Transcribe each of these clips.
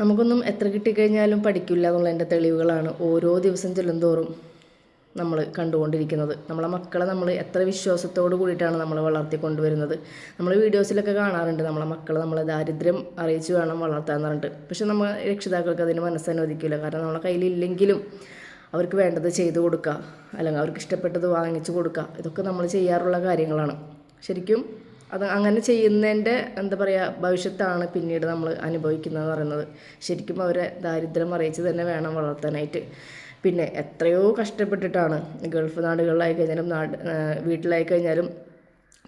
നമുക്കൊന്നും എത്ര കിട്ടിക്കഴിഞ്ഞാലും പഠിക്കില്ല എന്നുള്ളതിന്റെ തെളിവുകളാണ് ഓരോ ദിവസം ചെല്ലുന്തോറും നമ്മൾ കണ്ടുകൊണ്ടിരിക്കുന്നത്. നമ്മളെ മക്കളെ നമ്മൾ എത്ര വിശ്വാസത്തോട് കൂടിയിട്ടാണ് നമ്മൾ വളർത്തിക്കൊണ്ടുവരുന്നത് നമ്മൾ വീഡിയോസിലൊക്കെ കാണാറുണ്ട്. നമ്മളെ മക്കളെ നമ്മൾ ദാരിദ്ര്യം അറിയിച്ച് വേണം വളർത്താൻ പറഞ്ഞിട്ട്. പക്ഷെ നമ്മൾ രക്ഷിതാക്കൾക്ക് അതിന് മനസ്സനുവദിക്കില്ല. കാരണം നമ്മളെ കയ്യിലില്ലെങ്കിലും അവർക്ക് വേണ്ടത് ചെയ്തു കൊടുക്കുക. അല്ലെങ്കിൽ അവർക്ക് ഇഷ്ടപ്പെട്ടത് വാങ്ങിച്ചു കൊടുക്കുക. ഇതൊക്കെ നമ്മൾ ചെയ്യാറുള്ള കാര്യങ്ങളാണ്. ശരിക്കും അത് അങ്ങനെ ചെയ്യുന്നതിന്റെ എന്താ പറയുക ഭവിഷ്യത്താണ് പിന്നീട് നമ്മൾ അനുഭവിക്കുന്നതെന്ന് പറയുന്നത്. ശരിക്കും അവരെ ദാരിദ്ര്യം അറിയിച്ച് തന്നെ വേണം വളർത്താനായിട്ട്. പിന്നെ എത്രയോ കഷ്ടപ്പെട്ടിട്ടാണ് ഗൾഫ് നാടുകളിലായി കഴിഞ്ഞാലും നാട് വീട്ടിലായി കഴിഞ്ഞാലും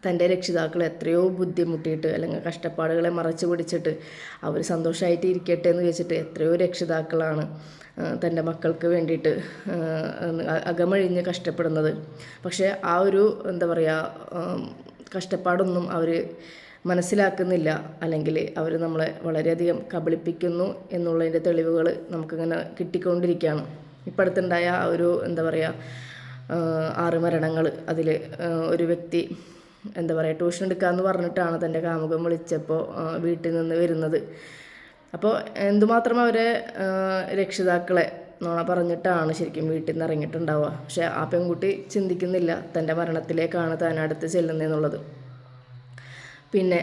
തന്റെ രക്ഷിതാക്കൾ എത്രയോ ബുദ്ധിമുട്ടിയിട്ട് അല്ലെങ്കിൽ കഷ്ടപ്പാടുകളെ മറച്ചു പിടിച്ചിട്ട് അവർ സന്തോഷമായിട്ട് ഇരിക്കട്ടെ എന്ന് വെച്ചിട്ട് എത്രയോ രക്ഷിതാക്കളാണ് തന്റെ മക്കൾക്ക് വേണ്ടിയിട്ട് അകമഴിഞ്ഞ് കഷ്ടപ്പെടുന്നത്. പക്ഷേ ആ ഒരു എന്താ പറയുക കഷ്ടപ്പാടൊന്നും അവർ മനസ്സിലാക്കുന്നില്ല. അല്ലെങ്കിൽ അവർ നമ്മളെ വളരെയധികം കബളിപ്പിക്കുന്നു എന്നുള്ളതിന്റെ തെളിവുകൾ നമുക്കിങ്ങനെ കിട്ടിക്കൊണ്ടിരിക്കുകയാണ്. ഇപ്പം അടുത്തുണ്ടായ ഒരു എന്താ പറയുക ആറ് മരണങ്ങൾ അതിൽ ഒരു വ്യക്തി എന്താ പറയുക ട്യൂഷൻ എടുക്കാമെന്ന് പറഞ്ഞിട്ടാണ് തന്റെ കാമുകം വിളിച്ചപ്പോൾ വീട്ടിൽ നിന്ന് വരുന്നത്. അപ്പോൾ എന്തുമാത്രം അവരെ രക്ഷിതാക്കളെ നോണ പറഞ്ഞിട്ടാണ് ശരിക്കും വീട്ടിൽ നിന്ന് ഇറങ്ങിയിട്ടുണ്ടാവുക. പക്ഷേ ആ പെൺകുട്ടി ചിന്തിക്കുന്നില്ല തന്റെ മരണത്തിലേക്കാണ് താൻ അടുത്ത് ചെല്ലുന്നതെന്നുള്ളത്. പിന്നെ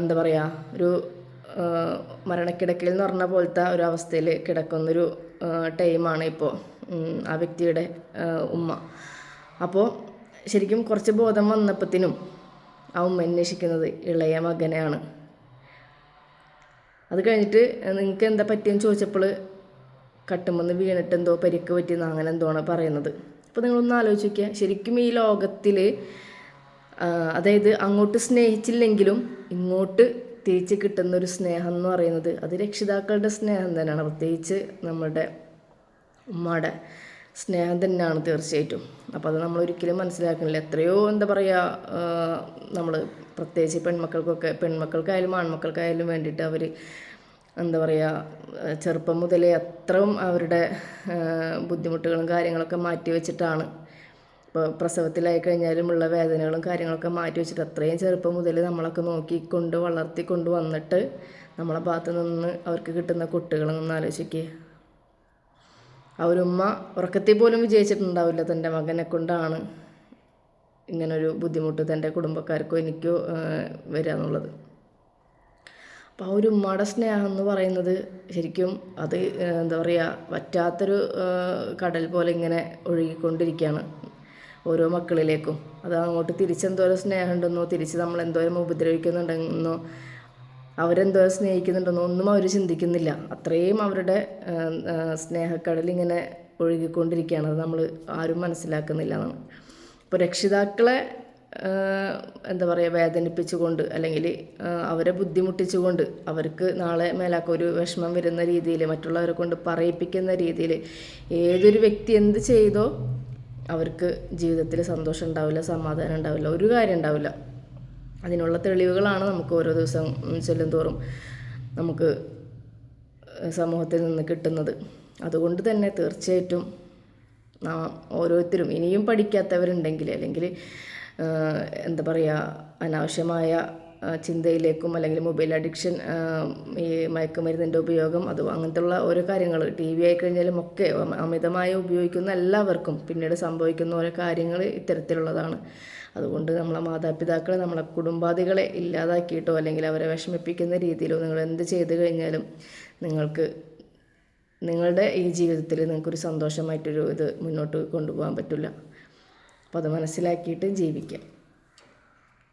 എന്താ പറയുക ഒരു മരണക്കിടക്കയിൽ എന്ന് പറഞ്ഞ പോലത്തെ ഒരു അവസ്ഥയിൽ കിടക്കുന്നൊരു ടൈമാണ് ഇപ്പോൾ ആ വ്യക്തിയുടെ ഉമ്മ. അപ്പോൾ ശരിക്കും കുറച്ച് ബോധം വന്നപ്പത്തിനും ആ ഉമ്മ അന്വേഷിക്കുന്നത് ഇളയ മകനെയാണ്. അത് കഴിഞ്ഞിട്ട് നിങ്ങൾക്ക് എന്താ പറ്റിയെന്ന് ചോദിച്ചപ്പോൾ കട്ടുമെന്ന് വീണിട്ട് എന്തോ പരിക്ക് പറ്റിയെന്ന് അങ്ങനെ എന്തോണ് പറയുന്നത്. അപ്പോൾ നിങ്ങളൊന്ന് ആലോചിച്ച് നോക്കിയാൽ ശരിക്കും ഈ ലോകത്തിൽ അതായത് അങ്ങോട്ട് സ്നേഹിച്ചില്ലെങ്കിലും ഇങ്ങോട്ട് തിരിച്ച് കിട്ടുന്ന ഒരു സ്നേഹം എന്ന് പറയുന്നത് അത് രക്ഷിതാക്കളുടെ സ്നേഹം തന്നെയാണ്. പ്രത്യേകിച്ച് നമ്മുടെ ഉമ്മയുടെ സ്നേഹം തന്നെയാണ് തീർച്ചയായിട്ടും. അപ്പോൾ അത് നമ്മൾ ഒരിക്കലും മനസ്സിലാക്കുന്നില്ല. എത്രയോ എന്താ പറയുക നമ്മൾ പ്രത്യേകിച്ച് പെൺമക്കൾക്കൊക്കെ പെൺമക്കൾക്കായാലും ആൺമക്കൾക്കായാലും വേണ്ടിയിട്ട് അവർ എന്താ പറയുക ചെറുപ്പം മുതലേ അത്രയും അവരുടെ ബുദ്ധിമുട്ടുകളും കാര്യങ്ങളൊക്കെ മാറ്റി വെച്ചിട്ടാണ്. ഇപ്പോൾ പ്രസവത്തിലായി കഴിഞ്ഞാലും ഉള്ള വേദനകളും കാര്യങ്ങളൊക്കെ മാറ്റി വെച്ചിട്ട് അത്രയും ചെറുപ്പം മുതൽ നമ്മളൊക്കെ നോക്കിക്കൊണ്ട് വളർത്തിക്കൊണ്ട് വന്നിട്ട് നമ്മളെ ഭാഗത്ത് നിന്ന് അവർക്ക് കിട്ടുന്ന കുട്ടികളെ നിന്ന് ആലോചിക്കുക അവരുമ്മ ഉറക്കത്തിൽ പോലും വിജയിച്ചിട്ടുണ്ടാവില്ല തന്റെ മകനെ കൊണ്ടാണ് ഇങ്ങനൊരു ബുദ്ധിമുട്ട് തന്റെ കുടുംബക്കാർക്കോ എനിക്കോ വരിക എന്നുള്ളത് അപ്പോൾ ആ ഒരു ഉമ്മയുടെ സ്നേഹം എന്ന് പറയുന്നത് ശരിക്കും അത് എന്താ പറയുക വറ്റാത്തൊരു കടൽ പോലെ ഇങ്ങനെ ഒഴുകിക്കൊണ്ടിരിക്കുകയാണ് ഓരോ മക്കളിലേക്കും. അത് അങ്ങോട്ട് തിരിച്ചെന്തോരം സ്നേഹമുണ്ടെന്നോ തിരിച്ച് നമ്മൾ എന്തോരം ഉപദ്രവിക്കുന്നുണ്ടെന്നോ അവരെന്തോ സ്നേഹിക്കുന്നുണ്ടെന്നോ ഒന്നും അവർ ചിന്തിക്കുന്നില്ല. അത്രയും അവരുടെ സ്നേഹക്കടൽ ഇങ്ങനെ ഒഴുകിക്കൊണ്ടിരിക്കുകയാണ് അത് നമ്മൾ ആരും മനസ്സിലാക്കുന്നില്ല എന്നാണ്. ഇപ്പോൾ രക്ഷിതാക്കളെ എന്താ പറയുക വേദനിപ്പിച്ചുകൊണ്ട് അല്ലെങ്കിൽ അവരെ ബുദ്ധിമുട്ടിച്ചുകൊണ്ട് അവർക്ക് നാളെ മേലാക്ക ഒരു വിഷമം വരുന്ന രീതിയിൽ മറ്റുള്ളവരെ കൊണ്ട് പറയിപ്പിക്കുന്ന രീതിയിൽ ഏതൊരു വ്യക്തി എന്ത് ചെയ്തോ അവർക്ക് ജീവിതത്തിൽ സന്തോഷം ഉണ്ടാവില്ല സമാധാനം ഉണ്ടാവില്ല ഒരു കാര്യം ഉണ്ടാവില്ല. അതിനുള്ള തെളിവുകളാണ് നമുക്ക് ഓരോ ദിവസം ചെല്ലും തോറും നമുക്ക് സമൂഹത്തിൽ നിന്ന് കിട്ടുന്നത്. അതുകൊണ്ട് തന്നെ തീർച്ചയായിട്ടും നാം ഓരോരുത്തരും ഇനിയും പഠിക്കാത്തവരുണ്ടെങ്കിൽ അല്ലെങ്കിൽ എന്താ പറയുക അനാവശ്യമായ ചിന്തയിലേക്കും അല്ലെങ്കിൽ മൊബൈൽ അഡിക്ഷൻ ഈ മയക്കുമരുന്നിന്റെ ഉപയോഗം അത് അങ്ങനത്തെയുള്ള ഓരോ കാര്യങ്ങൾ ടി വി ആയിക്കഴിഞ്ഞാലും ഒക്കെ അമിതമായി ഉപയോഗിക്കുന്ന എല്ലാവർക്കും പിന്നീട് സംഭവിക്കുന്ന ഓരോ കാര്യങ്ങൾ ഇത്തരത്തിലുള്ളതാണ്. അതുകൊണ്ട് നമ്മളെ മാതാപിതാക്കളെ നമ്മളെ കുടുംബാദികളെ ഇല്ലാതാക്കിയിട്ടോ അല്ലെങ്കിൽ അവരെ വിഷമിപ്പിക്കുന്ന രീതിയിലോ നിങ്ങൾ എന്ത് ചെയ്തു കഴിഞ്ഞാലും നിങ്ങൾക്ക് നിങ്ങളുടെ ഈ ജീവിതത്തിൽ നിങ്ങൾക്കൊരു സന്തോഷമായിട്ടൊരു ഇത് മുന്നോട്ട് കൊണ്ടുപോകാൻ പറ്റില്ല. അപ്പോൾ അത് മനസ്സിലാക്കിയിട്ട് ജീവിക്കാം.